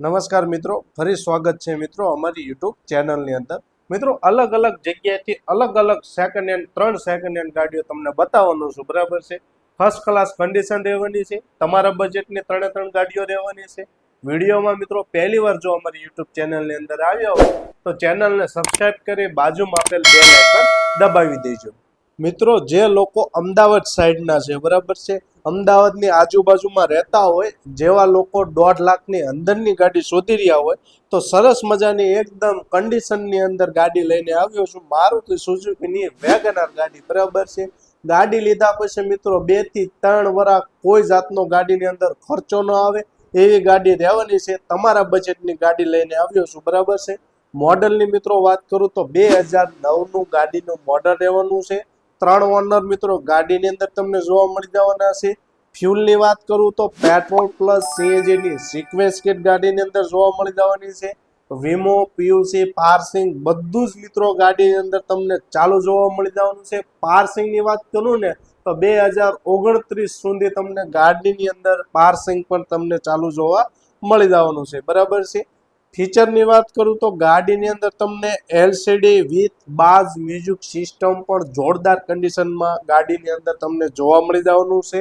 નમસ્કાર મિત્રો, ફરી સ્વાગત છે મિત્રો અમારી યુટ્યુબ ચેનલની અંદર. મિત્રો, અલગ અલગ જગ્યાએથી અલગ અલગ સેકન્ડ હેન્ડ ત્રણ સેકન્ડ હેન્ડ ગાડીઓ તમને બતાવવાનું છું. બરાબર છે? ફર્સ્ટ ક્લાસ કન્ડિશન રહેવાની છે. તમારા બજેટની ત્રણે ત્રણ ગાડીઓ રહેવાની છે. વિડીયોમાં મિત્રો, પહેલી વાર જો અમારી યુટ્યુબ ચેનલની અંદર આવ્યા હોય, તો ચેનલને સબસ્ક્રાઈબ કરી બાજુમાં આપેલ બેલ આઇકન દબાવી દેજો. મિત્રો, જે લોકો અમદાવાદ સાઈડના છે, બરાબર છે? અમદાવાદની આજુબાજુમાં રહેતા હોય, જેવા લોકો દોઢ લાખની અંદરની ગાડી શોધી રહ્યા હોય, તો સરસ મજાની એકદમ કન્ડિશનની અંદર ગાડી લઈને આવ્યો છું. મારુતિ સુઝુકીની વેગનાર ગાડી, બરાબર છે? ગાડી લીધા પછી મિત્રો બેથી ત્રણ વરા કોઈ જાતનો ગાડીની અંદર ખર્ચો ન આવે. એવી ગાડી રહેવાની છે. તમારા બજેટની ગાડી લઈને આવ્યો છું, બરાબર છે? મોડલની મિત્રો વાત કરું તો બે હજાર નવનું ગાડીનું મોડલ રહેવાનું છે. ત્રણ ઓનર મિત્રો, ગાડીની અંદર તમને જોવા મળી જવાના છે. ફ્યુલની વાત કરું તો પેટ્રોલ પ્લસ સીએનજીની સિક્વેન્સ કિટ ગાડીની અંદર જોવા મળી જવાની છે. વીમો, પીયુસી, પાર્સિંગ બધું જ મિત્રો ગાડીની અંદર તમને ચાલુ જોવા મળી જવાનું છે. પાર્સિંગની વાત કરું ને, તો બે હજાર ઓગણત્રીસ સુધી તમને ગાડીની અંદર પાર્સિંગ પણ તમને ચાલુ જોવા મળી જવાનું છે. બરાબર છે? ફીચરની વાત કરું તો ગાડીની અંદર તમને LCD, with bass music system પણ જોરદાર કન્ડિશનમાં ગાડીની અંદર તમને જોવા મળી જવાનું છે.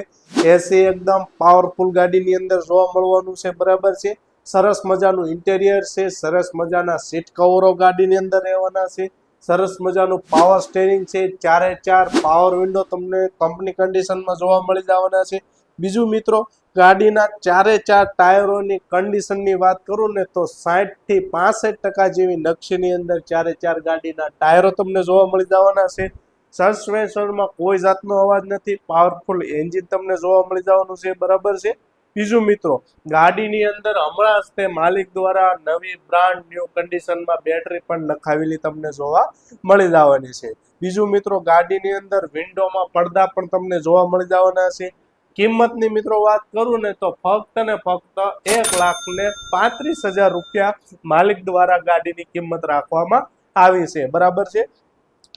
એસી એકદમ પાવરફુલ ગાડીની અંદર જોવા મળવાનું છે, બરાબર છે. સરસ મજાનું ઇન્ટેરિયર છે, સરસ મજાના સીટ કવરો ગાડીની અંદર રહેવાના છે. સરસ મજાનું પાવર સ્ટેરિંગ છે, ચારે ચાર પાવર વિન્ડો તમને કંપની કન્ડિશનમાં જોવા મળી જવાના છે. બીજું મિત્રો, ગાડીના ચારે ચાર ટાયરોની કન્ડિશનની વાત કરું ને તો સાહીઠથી પાસઠ ટકા જેવી નકશીની અંદર ચારે ચાર ગાડીના ટાયરો તમને જોવા મળી જવાના છે. સસ્પેન્શનમાં કોઈ જાતનો અવાજ નથી પાવરફુલ એન્જિન તમને જોવા મળી જવાનું છે, બરાબર છે? બીજું મિત્રો, ગાડીની અંદર હમણાં તે માલિક દ્વારા નવી બ્રાન્ડ ન્યૂ કન્ડિશનમાં બેટરી પણ નખાવેલી તમને જોવા મળી જવાની છે. બીજું મિત્રો, ગાડીની અંદર વિન્ડોમાં પડદા પણ તમને જોવા મળી જવાના છે. કિંમતની મિત્રો વાત કરું ને તો ફક્ત ને ફક્ત એક લાખ ને પાંત્રીસ હજાર રૂપિયા માલિક દ્વારા ગાડીની કિંમત રાખવામાં આવી છે. બરાબર છે?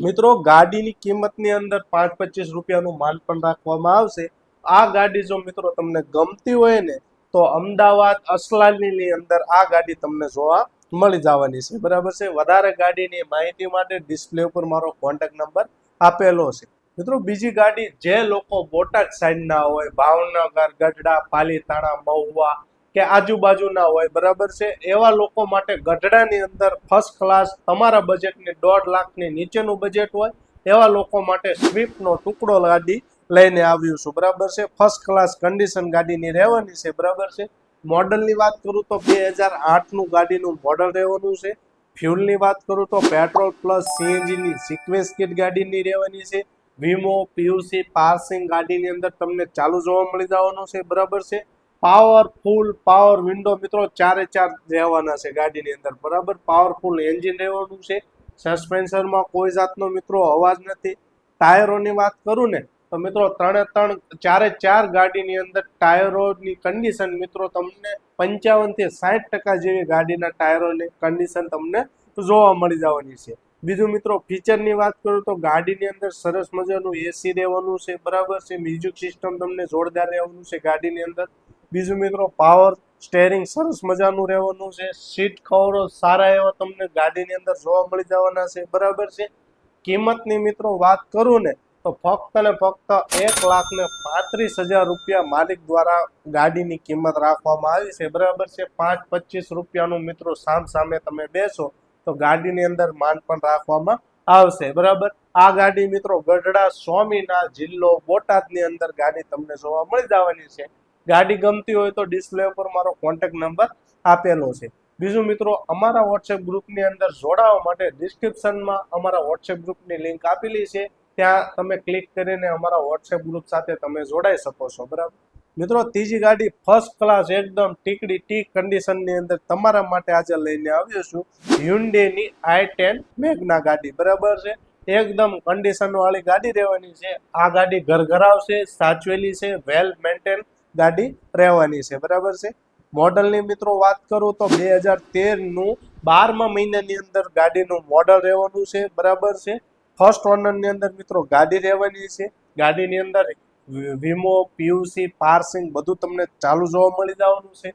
મિત્રો, ગાડીની કિંમતની અંદર પાંચ પચીસ રૂપિયાનું માન પણ રાખવામાં આવશે. આ ગાડી જો મિત્રો તમને ગમતી હોય ને તો અમદાવાદ અસલાલીની અંદર આ ગાડી તમને જોવા મળી જવાની છે. બરાબર છે? વધારે ગાડીની માહિતી માટે ડિસ્પ્લે ઉપર મારો કોન્ટેક્ટ નંબર આપેલો છે. મિત્રો, બીજી ગાડી જે લોકો બોટાદ સાઈડના હોય, ભાવનગર, ગઢડા, પાલીતાણા, મહુવા કે આજુબાજુના હોય, બરાબર છે? એવા લોકો માટે ગઢડાની અંદર ફર્સ્ટ ક્લાસ તમારા બજેટની દોઢ લાખની નીચેનું બજેટ હોય, એવા લોકો માટે સ્વીપનો ટુકડો ગાડી લઈને આવ્યું છું. બરાબર છે? ફર્સ્ટ ક્લાસ કન્ડિશન ગાડીની રહેવાની છે, બરાબર છે? મોડલની વાત કરું તો બે હજાર આઠનું ગાડીનું મોડલ રહેવાનું છે. ફ્યુલની વાત કરું તો પેટ્રોલ પ્લસ સીએનજીની સિક્વેન્સ કિટ ગાડીની રહેવાની છે. વીમો, પીયુસી, પાર્સિંગ ગાડીની અંદર તમને ચાલુ જોવા મળી જવાનું છે, બરાબર છે? પાવરફુલ પાવર વિન્ડો મિત્રો ચારે ચાર રહેવાના છે ગાડીની અંદર, બરાબર? પાવરફુલ એન્જિન રહેવાનું છે. સસ્પેન્શનમાં કોઈ જાતનો મિત્રો અવાજ નથી. ટાયરોની વાત કરું ને, તો મિત્રો ત્રણે ત્રણ, ચારે ચાર ગાડીની અંદર ટાયરોની કન્ડિશન મિત્રો તમને પંચાવનથી સાઠ ટકા જેવી ગાડીના ટાયરોની કન્ડિશન તમને જોવા મળી જવાની છે. બીજું મિત્રો ફીચરની વાત કરું તો ગાડીની અંદર સરસ મજાનું એસી રહેવાનું છે, બરાબર છે. મ્યુઝિક સિસ્ટમ તમને જોરદાર રહેવાનું છે ગાડીની અંદર. બીજું મિત્રો પાવર સ્ટેરિંગ સરસ મજાનું રહેવાનું છે. સીટ કવરો સારા એવા તમને ગાડીની અંદર જોવા મળી જવાના છે, બરાબર છે. કિંમતની મિત્રો, વાત કરું ને, તો ફક્ત ને ફક્ત એક લાખ ને પાંત્રીસ હજાર રૂપિયા માલિક દ્વારા ગાડીની કિંમત રાખવામાં આવી છે, બરાબર છે. પાંચ પચીસ રૂપિયાનું મિત્રો સામ સામે તમે બેસો તો ગાડીની અંદર માન પણ રાખવામાં આવશે, બરાબર? આ ગાડી મિત્રો ગઢડા સ્વામીના જિલ્લો બોટાદની અંદર ગાડી તમને જોવા મળી જવાની છે. ગાડી ગમતી હોય તો ડિસ્પ્લે ઉપર મારો કોન્ટેક્ટ નંબર આપેલો છે. બીજું મિત્રો, અમારા વોટ્સએપ ગ્રુપની અંદર જોડાવા માટે ડિસ્ક્રિપ્શનમાં અમારા વોટ્સએપ ગ્રુપની લિંક આપેલી છે. ત્યાં તમે ક્લિક કરીને અમારા વોટ્સએપ ગ્રુપ સાથે તમે જોડાઈ શકો છો, બરાબર? મિત્રો, ત્રીજી ગાડી ફર્સ્ટ ક્લાસ એકદમ ટીકડી ટી કન્ડિશનની અંદર તમારા માટે આજે લઈને આવ્યો છું. હ્યુન્ડેની આઈ ટેન મેગના ગાડી. બરાબર છે? એકદમ કન્ડિશન વાળી ગાડી રહેવાની છે. આ ગાડી ઘરઘરાવ છે સાચવેલી છે વેલ મેન્ટેન ગાડી રહેવાની છે. બરાબર છે? મોડલની મિત્રો વાત કરું તો બે હજાર તેરનું બારમા મહિનાની અંદર ગાડીનું મોડલ રહેવાનું છે. બરાબર છે? ફર્સ્ટ ઓનરની અંદર મિત્રો ગાડી રહેવાની છે. ગાડીની અંદર વીમો, પીયુસી, પાર્સિંગ બધું તમને ચાલુ જોવા મળી જવાનું છે.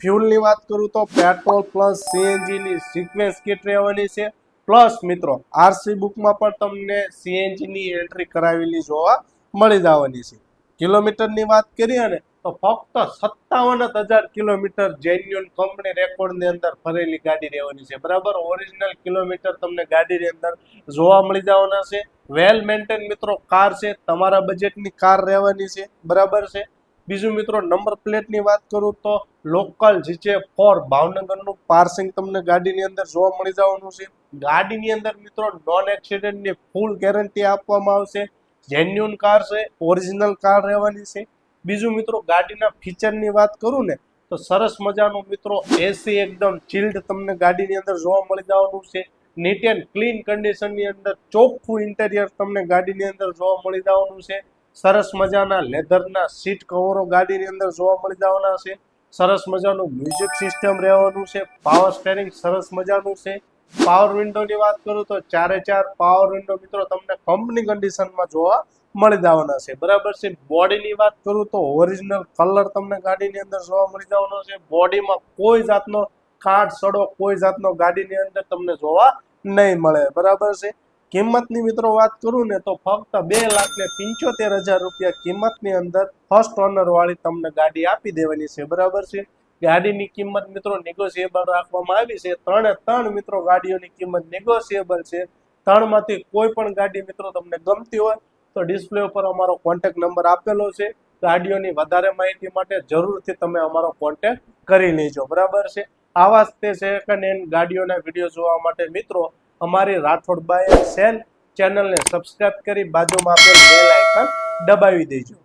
ફ્યુલની વાત કરું તો પેટ્રોલ પ્લસ સીએનજીની સિક્વેન્સ કીટ રહેવાની છે. પ્લસ મિત્રો, આરસી બુકમાં પણ તમને સીએનજીની એન્ટ્રી કરાવેલી જોવા મળી જવાની છે. કિલોમીટરની વાત કરીએ ને તો ફક્ત સત્તાવન હજાર કિલોમીટર જેન્યુન કંપની રેકોર્ડની અંદર ફરેલી ગાડી રહેવાની છે. બરાબર? ઓરિજિનલ કિલોમીટર તમને ગાડીની અંદર જોવા મળી જવાના છે. વેલ મેન્ટેન મિત્રો, કાર છે. તમારા બજેટની કાર રહેવાની છે. બરાબર છે? બીજું મિત્રો નંબર પ્લેટની વાત કરું તો લોકલ જીજે ફોર ભાવનગરનું પાર્સિંગ તમને ગાડીની અંદર જોવા મળી જવાનું છે. ગાડીની અંદર મિત્રો નોન એક્સિડન્ટની ફૂલ ગેરંટી આપવામાં આવશે. જેન્યુન કાર છે. ઓરિજિનલ કાર રહેવાની છે. બીજું મિત્રો ગાડીના ફીચરની વાત કરું ને, તો સરસ મજાનું મિત્રો એસી એકદમ ચિલ્ડ તમને ગાડીની અંદર જોવા મળી જવાનું છે. નીટ એન્ડ ક્લીન કન્ડિશનની અંદર ચોખ્ખું ઇન્ટેરિયર તમને ગાડીની અંદર જોવા મળી જવાનું છે. સરસ મજાના લેધરના સીટ કવરો ગાડીની અંદર જોવા મળી જવાના છે. સરસ મજાનું મ્યુઝિક સિસ્ટમ રહેવાનું છે. પાવર સ્ટેરિંગ સરસ મજાનું છે. પાવર વિન્ડોની વાત કરું તો ચારે ચાર પાવર વિન્ડો મિત્રો તમને કંપની કન્ડિશનમાં જોવા મળી જવાના છે. બરાબર છે? બોડીની વાત કરું તો ઓરિજિનલ કલર તમને ગાડીની અંદર જોવા મળી જવાનો છે. બોડીમાં કોઈ જાતનો કાટ, સડો કોઈ જાતનો ગાડીની અંદર તમને જોવા નહીં મળે. બરાબર છે? કિંમતની મિત્રો વાત કરું ને તો ફક્ત બે લાખ ને પંચોતેર હજાર રૂપિયા કિંમતની અંદર ફર્સ્ટ ઓનર વાળી તમને ગાડી આપી દેવાની છે. બરાબર છે? ગાડીની કિંમત મિત્રો નેગોશિયેબલ રાખવામાં આવી છે. ત્રણે ત્રણ મિત્રો ગાડીઓની કિંમત નેગોશિયેબલ છે. ત્રણમાંથી કોઈ પણ ગાડી મિત્રો તમને ગમતી હોય તો ડિસ્પ્લે ઉપર અમારો કોન્ટેક્ટ નંબર આપેલો છે. ગાડીઓની વધારે માહિતી માટે જરૂરથી તમે અમારો કોન્ટેક્ટ કરી લેજો. બરાબર છે? આવા જ તે સેકન્ડ હેન્ડ ગાડીઓના વીડિયો જોવા માટે મિત્રો, અમારી રાઠોડ બાય સેલ ચેનલને સબસ્ક્રાઈબ કરી બાજુમાં આપેલ બેલ આઇકન દબાવી દેજો.